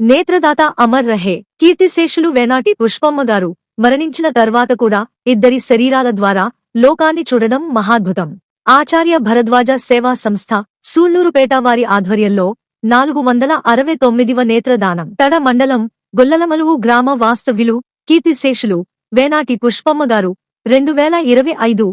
నేత్రదాత అమర్ రహే కీర్తిశేషులు వేనాటి పుష్పమ్మగారు మరణించిన తర్వాత కూడా ఇద్దరి శరీరాల ద్వారా లోకాన్ని చూడడం మహాద్భుతం. ఆచార్య భరద్వాజ సేవా సంస్థ సూళ్ళూరుపేట వారి ఆధ్వర్యంలో నాలుగు వందల అరవై తొమ్మిదివ నేత్రదానం. తడ మండలం గొల్లలమలువు గ్రామ వాస్తవ్యులు కీర్తిశేషులు వేనాటి పుష్పమ్మగారు రెండు వేల ఇరవై ఐదు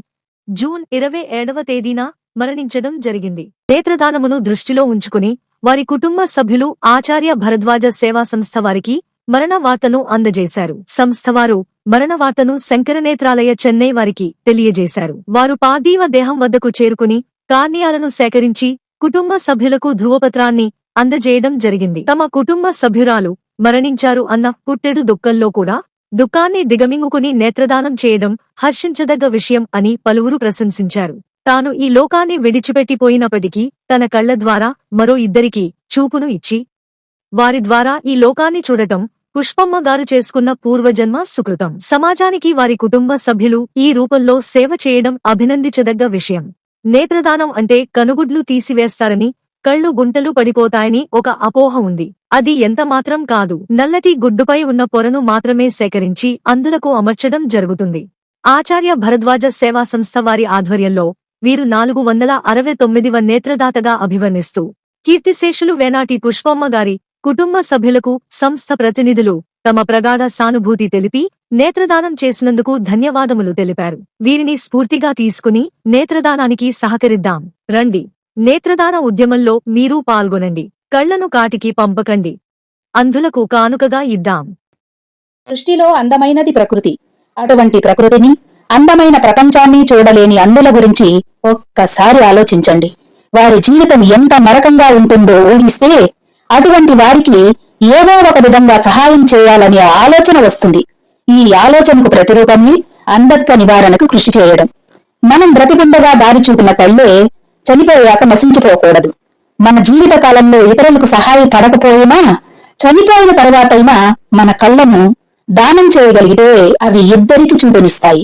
జూన్ ఇరవై ఏడవ తేదీన మరణించడం జరిగింది. నేత్రదానమును దృష్టిలో ఉంచుకుని వారి కుటుంబ సభ్యులు ఆచార్య భరద్వాజ సేవా సంస్థ వారికి మరణ వార్తను అందజేశారు. సంస్థవారు మరణవార్తను మరణ వార్తను శంకరనేత్రాలయ చెన్నై వారికి తెలియజేశారు. వారు పార్థీవ దేహం వద్దకు చేరుకుని కార్నియాలను సేకరించి కుటుంబ సభ్యులకు ధృవపత్రాన్ని అందజేయడం జరిగింది. తమ కుటుంబ సభ్యురాలు మరణించారు అన్న పుట్టెడు దుఃఖంలో కూడా దుఃఖాన్ని దిగమింగుకుని నేత్రదానం చేయడం హర్షించదగ్గ విషయం అని పలువురు ప్రశంసించారు. తాను ఈ లోకాన్ని విడిచిపెట్టిపోయినప్పటికీ తన కళ్ళ ద్వారా మరో ఇద్దరికి చూపును ఇచ్చి వారి ద్వారా ఈ లోకాన్ని చూడటం పుష్పమ్మ గారు చేసుకున్న పూర్వజన్మ సుకృతం. సమాజానికి వారి కుటుంబ సభ్యులు ఈ రూపంలో సేవ చేయడం అభినందించదగ్గ విషయం. నేత్రదానం అంటే కనుగుడ్లు తీసివేస్తారని కళ్ళు గుంటలు పడిపోతాయని ఒక అపోహ ఉంది. అది ఎంత మాత్రం కాదు. నల్లటి గుడ్డుపై ఉన్న పొరను మాత్రమే సేకరించి అందులకు అమర్చడం జరుగుతుంది. ఆచార్య భరద్వాజ సేవా సంస్థ వారి ఆధ్వర్యంలో వీరు నాలుగు వందల అరవై తొమ్మిదివ నేత్రదాతగా అభివర్ణిస్తూ కీర్తిశేషులు వేనాటి పుష్పమ్మ గారి కుటుంబ సభ్యులకు సంస్థ ప్రతినిధులు తమ ప్రగాఢ సానుభూతి తెలిపి నేత్రదానం చేసినందుకు ధన్యవాదములు తెలిపారు. వీరిని స్ఫూర్తిగా తీసుకుని నేత్రదానానికి సహకరిద్దాం. రండి. నేత్రదాన ఉద్యమంలో మీరూ పాల్గొనండి. కళ్ళను కాటికి పంపకండి. అంధులకు కానుకగా ఇద్దాం. సృష్టిలో అందమైనది ప్రకృతి. అటువంటి ప్రకృతిని అందమైన ప్రపంచాన్ని చూడలేని అందుల గురించి ఒక్కసారి ఆలోచించండి. వారి జీవితం ఎంత నరకంగా ఉంటుందో ఊహిస్తే అటువంటి వారికి ఏదో ఒక విధంగా సహాయం చేయాలనే ఆలోచన వస్తుంది. ఈ ఆలోచనకు ప్రతిరూపమే అంధత్వ నివారణకు కృషి చేయడం. మనం బ్రతికుండగా దారి చూపిన కళ్ళే చనిపోయాక నశించిపోకూడదు. మన జీవిత కాలంలో ఇతరులకు సహాయపడకపోయినా చనిపోయిన తర్వాతైనా మన కళ్ళను దానం చేయగలిగితే అవి ఇద్దరికి చూపునిస్తాయి.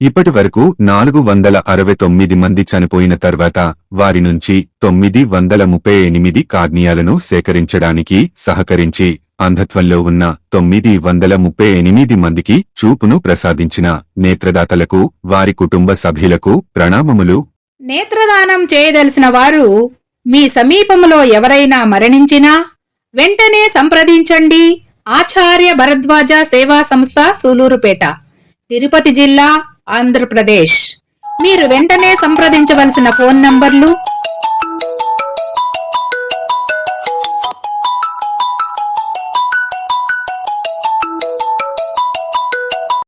ఇప్పటి వరకు నాలుగు వందల అరవై తొమ్మిది మంది చనిపోయిన తర్వాత వారి నుంచి తొమ్మిది వందల ముప్పై ఎనిమిది కార్నియాలను సేకరించడానికి సహకరించి అంధత్వంలో ఉన్న తొమ్మిది వందల ముప్పై ఎనిమిది మందికి చూపును ప్రసాదించిన నేత్రదాతలకు వారి కుటుంబ సభ్యులకు ప్రణామములు. నేత్రదానం చేయదలిసిన వారు మీ సమీపంలో ఎవరైనా మరణించినా వెంటనే సంప్రదించండి. ఆచార్య భరద్వాజ సేవా సంస్థ సూలూరుపేట తిరుపతి జిల్లా ఆంధ్రప్రదేశ్. మీరు వెంటనే సంప్రదించవలసిన ఫోన్ నంబర్లు